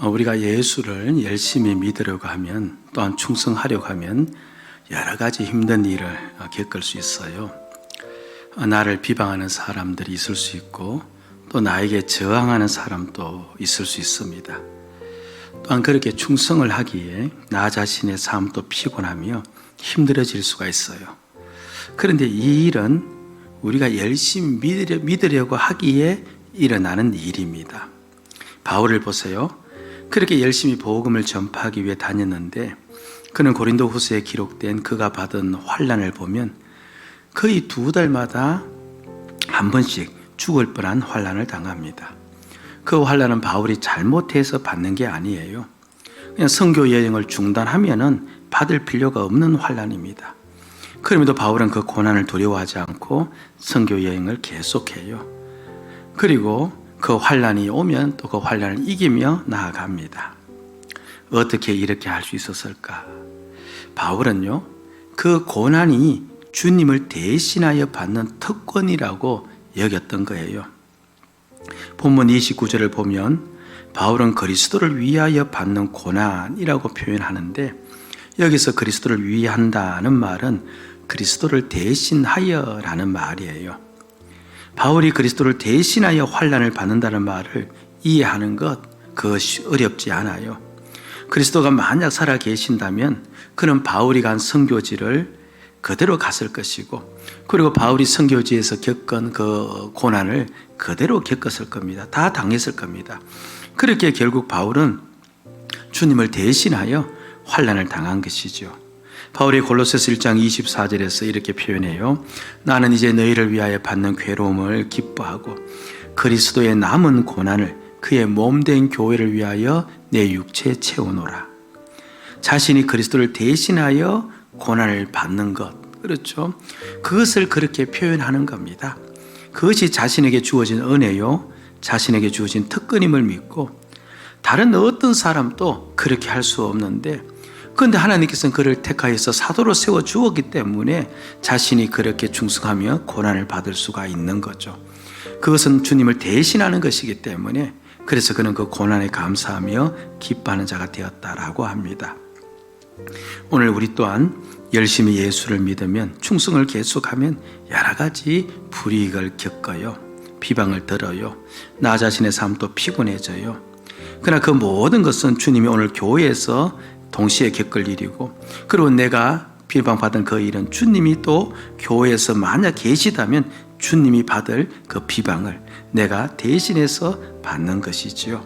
어, 우리가 예수를 열심히 믿으려고 하면 또한 충성하려고 하면 여러 가지 힘든 일을 어, 겪을 수 있어요. 어, 나를 비방하는 사람들이 있을 수 있고 또 나에게 저항하는 사람도 있을 수 있습니다. 또한 그렇게 충성을 하기에 나 자신의 삶도 피곤하며 힘들어질 수가 있어요. 그런데 이 일은 우리가 열심히 믿으려, 믿으려고 하기에 일어나는 일입니다. 바울을 보세요. 그렇게 열심히 복음을 전파하기 위해 다녔는데 그는 고린도 후서에 기록된 그가 받은 환란을 보면 거의 두 달마다 한 번씩 죽을 뻔한 환란을 당합니다. 그 환란은 바울이 잘못해서 받는 게 아니에요. 그냥 선교 여행을 중단하면은 받을 필요가 없는 환란입니다. 그럼에도 바울은 그 고난을 두려워하지 않고 선교 여행을 계속해요. 그리고 그 환란이 오면 또 그 환란을 이기며 나아갑니다. 어떻게 이렇게 할 수 있었을까? 바울은요, 그 고난이 주님을 대신하여 받는 특권이라고 여겼던 거예요. 본문 29절을 보면 바울은 그리스도를 위하여 받는 고난이라고 표현하는데 여기서 그리스도를 위한다는 말은 그리스도를 대신하여라는 말이에요. 바울이 그리스도를 대신하여 환란을 받는다는 말을 이해하는 것 그것이 어렵지 않아요. 그리스도가 만약 살아 계신다면 그는 바울이 간 선교지를 그대로 갔을 것이고 그리고 바울이 선교지에서 겪은 그 고난을 그대로 겪었을 겁니다. 다 당했을 겁니다. 그렇게 결국 바울은 주님을 대신하여 환란을 당한 것이죠. 바울이 골로새서 1장 24절에서 이렇게 표현해요. 나는 이제 너희를 위하여 받는 괴로움을 기뻐하고 그리스도의 남은 고난을 그의 몸된 교회를 위하여 내 육체에 채우노라. 자신이 그리스도를 대신하여 고난을 받는 것. 그렇죠? 그것을 그렇게 표현하는 겁니다. 그것이 자신에게 주어진 은혜요. 자신에게 주어진 특권임을 믿고 다른 어떤 사람도 그렇게 할 수 없는데 그런데 하나님께서는 그를 택하여서 사도로 세워 주었기 때문에 자신이 그렇게 충성하며 고난을 받을 수가 있는 거죠. 그것은 주님을 대신하는 것이기 때문에 그래서 그는 그 고난에 감사하며 기뻐하는 자가 되었다라고 합니다. 오늘 우리 또한 열심히 예수를 믿으면 충성을 계속하면 여러 가지 불이익을 겪어요. 비방을 들어요. 나 자신의 삶도 피곤해져요. 그러나 그 모든 것은 주님이 오늘 교회에서 동시에 겪을 일이고 그리고 내가 비방받은 그 일은 주님이 또 교회에서 만약 계시다면 주님이 받을 그 비방을 내가 대신해서 받는 것이지요.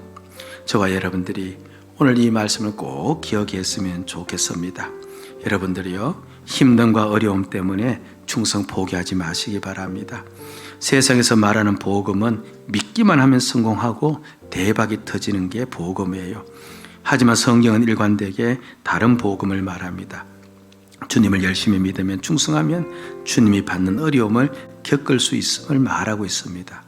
저와 여러분들이 오늘 이 말씀을 꼭 기억했으면 좋겠습니다. 여러분들이요 힘듦과 어려움 때문에 충성 포기하지 마시기 바랍니다. 세상에서 말하는 복음은 믿기만 하면 성공하고 대박이 터지는 게 복음이에요. 하지만 성경은 일관되게 다른 복음을 말합니다. 주님을 열심히 믿으면 충성하면 주님이 받는 어려움을 겪을 수 있음을 말하고 있습니다.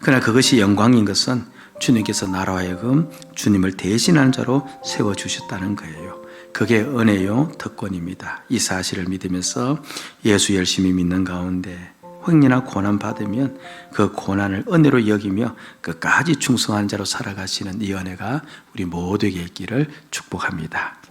그러나 그것이 영광인 것은 주님께서 나라와 하여금 주님을 대신한 자로 세워 주셨다는 거예요. 그게 은혜요 특권입니다. 이 사실을 믿으면서 예수 열심히 믿는 가운데 횡리나 고난 받으면 그 고난을 은혜로 여기며 끝까지 충성한 자로 살아가시는 이 은혜가 우리 모두에게 있기를 축복합니다.